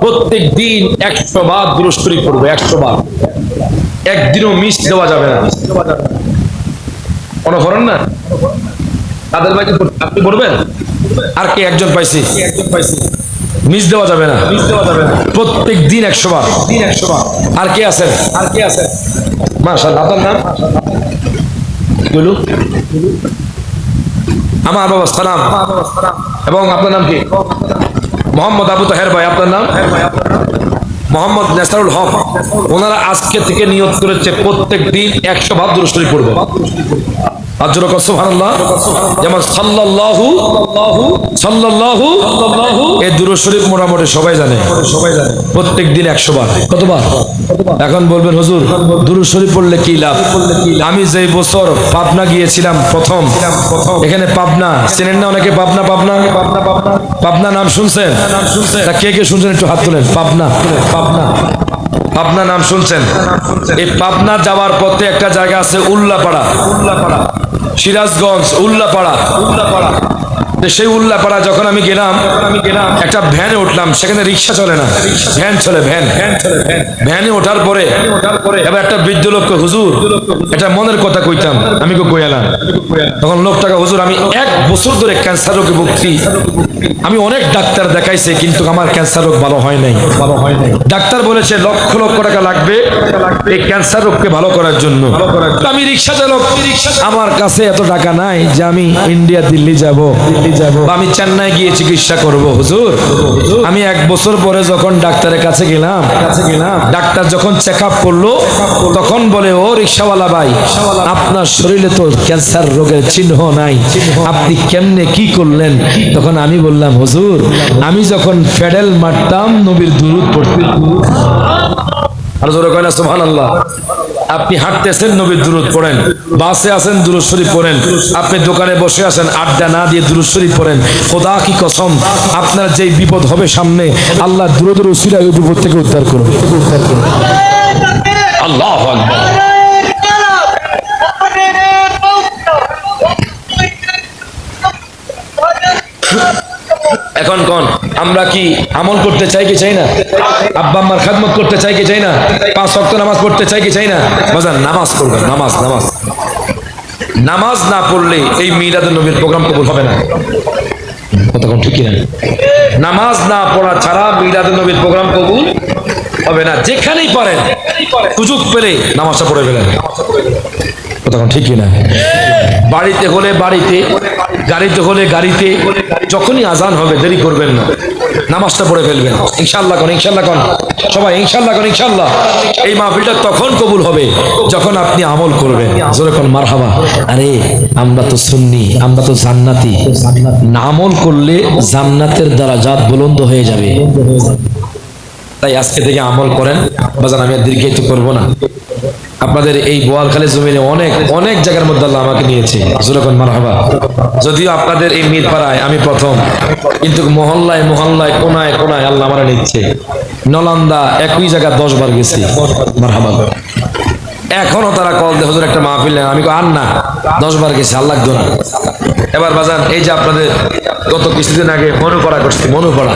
প্রত্যেক দিন একশো বার দুরুস্তরি করব একশো বার। একদিনও মিস দেওয়া যাবে না। কোনো করেন না? তাদের ভাই আপনি পড়বেন? আর কে একজন পাইছি? মিস দেওয়া যাবে না। প্রত্যেক দিন একশো বার। দিন একশো বার। আর কে আছেন? আর কে আছেন? আপনার নাম? বলু আমার বাবা সালাম। এবং আপনার নাম কি? মোহাম্মদ আবু তাহের ভাই, আপনার নাম? মোহাম্মদ নেসারুল হক। ওনারা আজকে থেকে নিয়োগ করেছে প্রত্যেক দিন একশো ভাব দুরুস্তরি পড়বে। আজর সুবহানাল্লাহ। যেমন সাল্লাল্লাহু সাল্লাল্লাহু, এই দুরূদ শরীফ মোটামুটি সবাই জানে। সবাই জানে প্রত্যেক দিন 100 বার। কতবার? এখন বলবেন, হুজুর, দুরূদ শরীফ পড়লে কি লাভ? আমি যেই বছর পাবনা গিয়েছিলাম প্রথম, এখানে পাবনা। চেনেন না অনেকে পাবনা পাবনা? পাবনা পাবনা নাম শুনছেন? কে কে শুনছেন একটু হাত তুলেন। পাবনা পাবনা। পাবনা নাম শুনছেন? এই পাবনা যাওয়ার পথে একটা জায়গা আছে উল্লাপাড়া। উল্লাপাড়া। সিরাজগঞ্জ উল্লাপাড়া। উল্লাপাড়া। সেই উল্লাপাড়া যখন আমি গেলাম আমি গেলাম একটা ভ্যানে উঠলাম সেখানে রিক্সা চলে না। ভ্যান চলে ভ্যান। ভ্যান চলে ভ্যান। ভ্যানে ওঠার পরে ওঠার পরে এবার একটা বৃদ্ধ লোককে হুজুর এটা মনের কথা কইতাম আমি কো কইলাম তখন লোকটাকে হুজুর আমি এক বছর ধরে ক্যান্সার রোগে ভুগছি। আমি অনেক ডাক্তার দেখাইছে কিন্তু আমার ক্যান্সার রোগ ভালো হয় নাই। ভালো হয় নাই। ডাক্তার বলেছে লক্ষ লক্ষ টাকা লাগবে এই ক্যান্সার রোগকে ভালো করার জন্য। আমি রিক্সা চালক আমার কাছে এত টাকা নাই যে আমি ইন্ডিয়া দিল্লি যাব। দিল্লি যাব। আমি চেন্নাই গিয়ে চিকিৎসা করব হুজুর। আমি এক বছর পরে যখন ডাক্তারের কাছে গেলাম কাছে গেলাম। ডাক্তার যখন চেক আপ করল তখন বলে ও রিক্সাওয়ালা ভাই আপনার শরীরে তো ক্যান্সার রোগের চিহ্ন নাই। আপনি কেমনে কি করলেন? তখন আমি বললাম হুজুর আমি যখন ফেডেল মারতাম নবীর দুরুদ পড়তে আর জোরে কয় না সুবহানাল্লাহ। আপনি হাঁটতেছেন নবীর দুরুদ পড়েন। বাসে আছেন, দুরুদ শরীফ পড়েন। আপনি দোকানে বসে আছেন, আড্ডা না দিয়ে দুরুদ শরীফ পড়েন। খোদা কি কসম, আপনার যেই বিপদ হবে সামনে, আল্লাহ দূরদূর উসিলা ওই বিপদ থেকে উদ্ধার করুন উদ্ধার করুন। আল্লাহ আকবার। এখন কোন? আমরা কি আমল করতে চাই কি চাই না? আব্বা আম্মার খাদমত করতে চাই কি চাই না? পাঁচ ওয়াক্ত নামাজ পড়তে চাই কি চাই না? বাজার নামাজ পড়বেন, নামাজ নামাজ। নামাজ না পড়লে এই মিলাদ নবীর প্রোগ্রাম কবুল হবে না। কতক্ষণ ঠিকই না নামাজ না পড়া ছাড়া মিলাদ নবীর প্রোগ্রাম কবুল হবে না। যেখানেই পারেন, সুযোগ পেলে নামাজটা পড়ে ফেলেন। তখন ঠিকই না বাড়িতে হলে বাড়িতে, গাড়িতে হলে গাড়িতে, যখনই আজান হবে দেরি করবেন না। নামাজটা পড়ে ফেলবেন। ইনশাল্লাহ কোন ইনশাল্লাহ কোন। সবাই ইনশাল্লাহ কোন ইনশাল্লাহ এই মাহফিলটা তখন কবুল হবে, যখন আপনি আমল করবেন। যেরকম মারহাবা। আরে, আমরা তো সুন্নি, আমরা তো জান্নাতি। না আমল করলে জান্নাতের দ্বারা জাত বুলন্দ হয়ে যাবে। তাই আজকে থেকে আমল করেন। বাজান, আমি আর দীর্ঘায়িত করব না। আপনাদের এই বোয়ালখালী জমিনে অনেক অনেক জায়গার মধ্যে আল্লাহ আমাকে নিয়েছে। যেরকম মারহাবা। যদিও আপনাদের এই মিরপাড়ায় আমি প্রথম, কিন্তু মহল্লায় মহল্লায়, কোনায় কোনায় আল্লাহ আমার নিচ্ছে। নলান্দা একই জায়গা দশ বার গেছি, মারহাবা। এখনও তারা কল হুজুর, একটা মাহফিল আমি আর না দশ বার গেছি, আল্লাহ লাগতো না। এবার বাজান, এই যে আপনাদের গত কিছুদিন আগে মনুপাড়া করছি মনুপাড়া